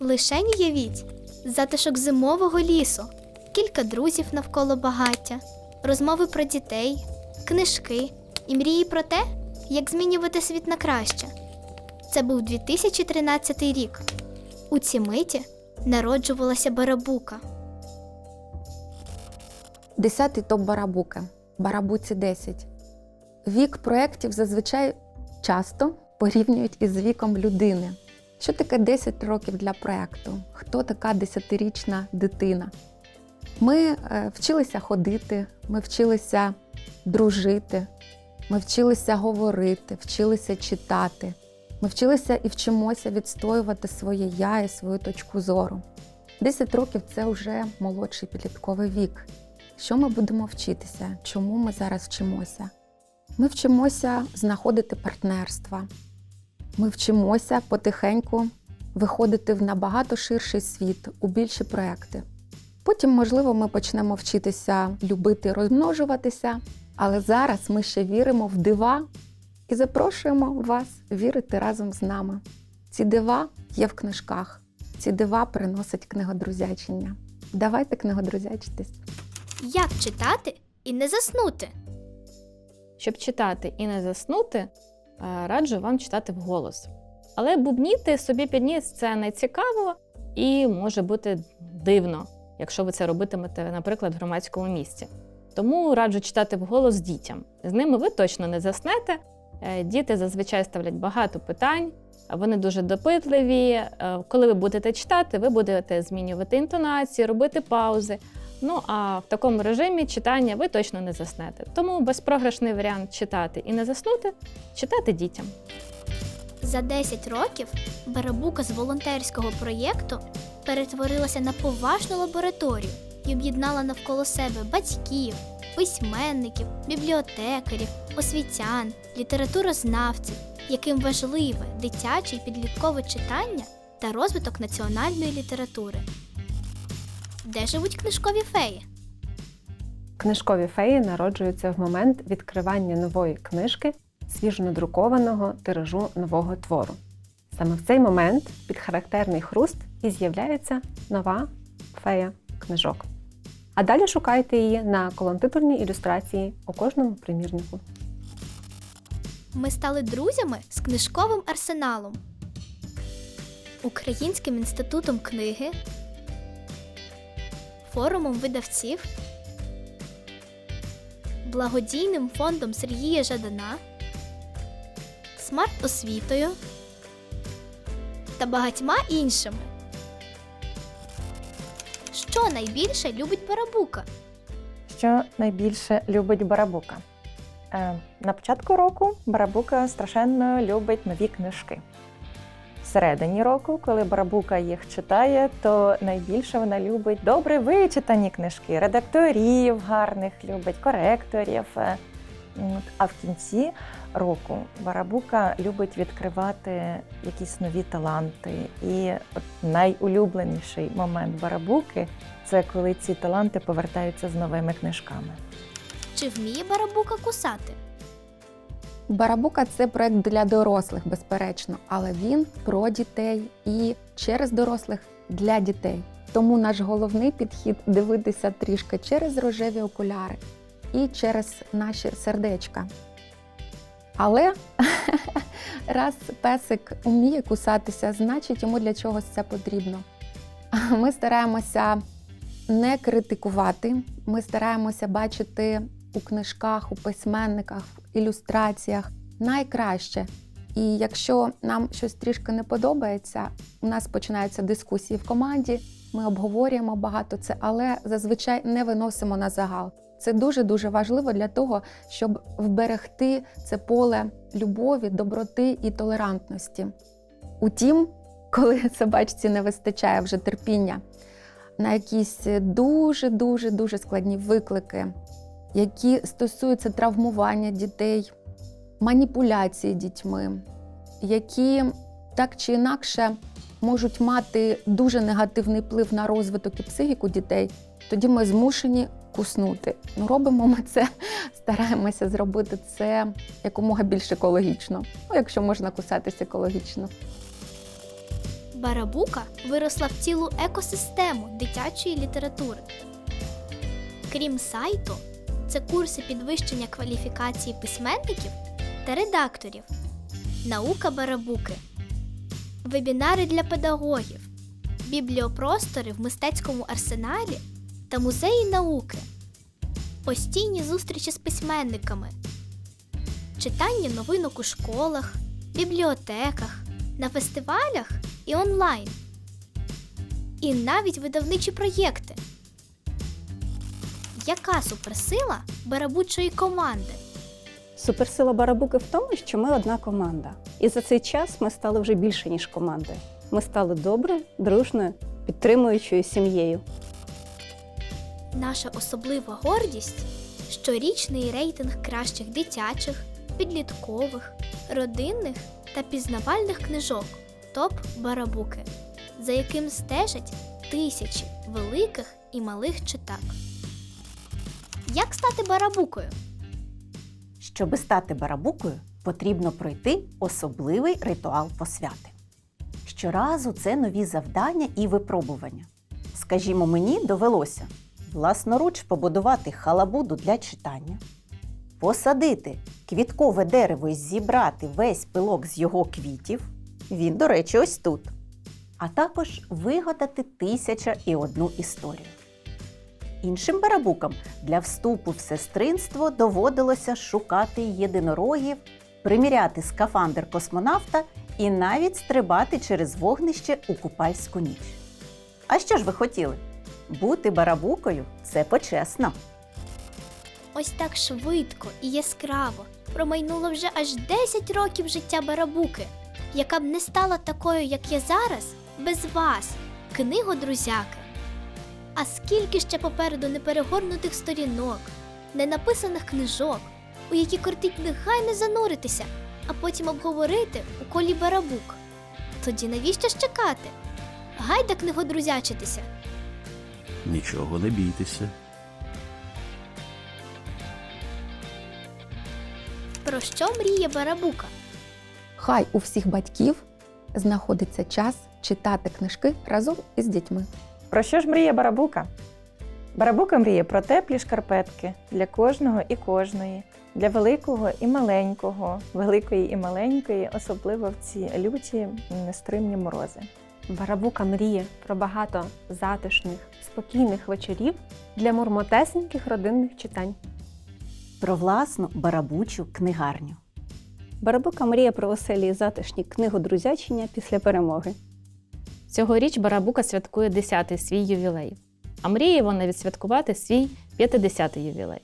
Лишень уявіть затишок зимового лісу, кілька друзів навколо багаття, розмови про дітей, книжки і мрії про те, як змінювати світ на краще. Це був 2013 рік. У ці миті народжувалася барабука. Десятий топ Барабука. Барабуці 10. Вік проєктів зазвичай часто порівнюють із віком людини. Що таке 10 років для проєкту? Хто така 10-річна дитина? Ми е, вчилися ходити, ми вчилися дружити, ми вчилися говорити, вчилися читати. Ми вчилися і вчимося відстоювати своє я і свою точку зору. 10 років це вже молодший підлітковий вік. Що ми будемо вчитися? Чому ми зараз вчимося? Ми вчимося знаходити партнерства. Ми вчимося потихеньку виходити в набагато ширший світ, у більші проекти. Потім, можливо, ми почнемо вчитися любити розмножуватися, але зараз ми ще віримо в дива і запрошуємо вас вірити разом з нами. Ці дива є в книжках, ці дива приносять книгодрузячення. Давайте книгодрузячитись. Як читати і не заснути? Щоб читати і не заснути, раджу вам читати вголос. Але бубніти собі під ніс це не цікаво і може бути дивно, якщо ви це робитимете, наприклад, в громадському місці. Тому раджу читати вголос дітям. З ними ви точно не заснете. Е, Діти зазвичай ставлять багато питань, вони дуже допитливі. Е, Коли ви будете читати, ви будете змінювати інтонації, робити паузи. Ну а в такому режимі читання ви точно не заснете. Тому безпрограшний варіант читати і не заснути читати дітям. За 10 років барабука з волонтерського проєкту перетворилася на поважну лабораторію і об'єднала навколо себе батьків, письменників, бібліотекарів, освітян, літературознавців, яким важливе дитяче і підліткове читання та розвиток національної літератури. Де живуть книжкові феї? Книжкові феї народжуються в момент відкривання нової книжки, свіжонадрукованого тиражу нового твору. Саме в цей момент під характерний хруст і з'являється нова фея книжок. А далі шукайте її на колонтитульній ілюстрації у кожному примірнику. Ми стали друзями з книжковим арсеналом, Українським інститутом книги, форумом видавців, благодійним фондом Сергія Жадана, смарт-освітою та багатьма іншими. Що найбільше любить Барабука? Що найбільше любить Барабука? Е, на початку року Барабука страшенно любить нові книжки. Всередині року, коли Барабука їх читає, то найбільше вона любить добре вичитані книжки, редакторів гарних любить, коректорів. Е. А в кінці року Барабука любить відкривати якісь нові таланти. І от найулюбленіший момент Барабуки це коли ці таланти повертаються з новими книжками. Чи вміє Барабука кусати? Барабука це проект для дорослих, безперечно, але він про дітей і через дорослих для дітей. Тому наш головний підхід дивитися трішки через рожеві окуляри і через наші сердечка. Але раз песик вміє кусатися, значить йому для чогось це потрібно. Ми стараємося не критикувати, ми стараємося бачити у книжках, у письменниках, в ілюстраціях найкраще. І якщо нам щось трішки не подобається, у нас починаються дискусії в команді, ми обговорюємо багато це, але зазвичай не виносимо на загал. Це дуже дуже важливо для того, щоб вберегти це поле любові, доброти і толерантності. Утім, коли собачці не вистачає вже терпіння на якісь дуже дуже дуже складні виклики, які стосуються травмування дітей, маніпуляції дітьми, які так чи інакше можуть мати дуже негативний вплив на розвиток і психіку дітей, тоді ми змушені куснути. Ну, робимо ми це, стараємося зробити це якомога більш екологічно. Ну, якщо можна кусатись екологічно. Барабука виросла в цілу екосистему дитячої літератури. Крім сайту, це курси підвищення кваліфікації письменників та редакторів, наука барабуки, вебінари для педагогів, бібліопростори в мистецькому арсеналі та музеї науки, постійні зустрічі з письменниками, читання новинок у школах, бібліотеках, на фестивалях і онлайн, і навіть видавничі проєкти. Яка суперсила барабучої команди? Суперсила Барабуки в тому, що ми одна команда. І за цей час ми стали вже більше, ніж командою. Ми стали доброю, дружною, підтримуючою сім'єю. Наша особлива гордість щорічний рейтинг кращих дитячих, підліткових, родинних та пізнавальних книжок Топ Барабуки, за яким стежать тисячі великих і малих читак. Як стати барабукою? Щоби стати барабукою, потрібно пройти особливий ритуал посвяти. Щоразу це нові завдання і випробування. Скажімо, мені довелося власноруч побудувати халабуду для читання, посадити квіткове дерево і зібрати весь пилок з його квітів. Він, до речі, ось тут. А також вигадати тисяча і одну історію. Іншим барабукам для вступу в сестринство доводилося шукати єдинорогів, приміряти скафандр космонавта і навіть стрибати через вогнище у купальську ніч. А що ж ви хотіли? Бути барабукою це почесно. Ось так швидко і яскраво промайнуло вже аж 10 років життя барабуки, яка б не стала такою, як я зараз, без вас, книго-друзяки. А скільки ще попереду неперегорнутих сторінок, ненаписаних книжок, у які кортить негайно зануритися, а потім обговорити у колі барабук. Тоді навіщо ж чекати? Гайда книгодрузячитися. Нічого не бійтеся. Про що мріє барабука? Хай у всіх батьків знаходиться час читати книжки разом із дітьми. Про що ж мріє Барабука? Барабука мріє про теплі шкарпетки для кожного і кожної, для великого і маленького, великої і маленької, особливо в ці люті нестримні морози. Барабука мріє про багато затишних, спокійних вечорів для мурмотесеньких родинних читань. Про власну барабучу книгарню. Барабука мріє про веселі і затишні книгодрузячення після перемоги. Цьогоріч Барабука святкує 10-й свій ювілей, а мріє вона відсвяткувати свій 50-й ювілей.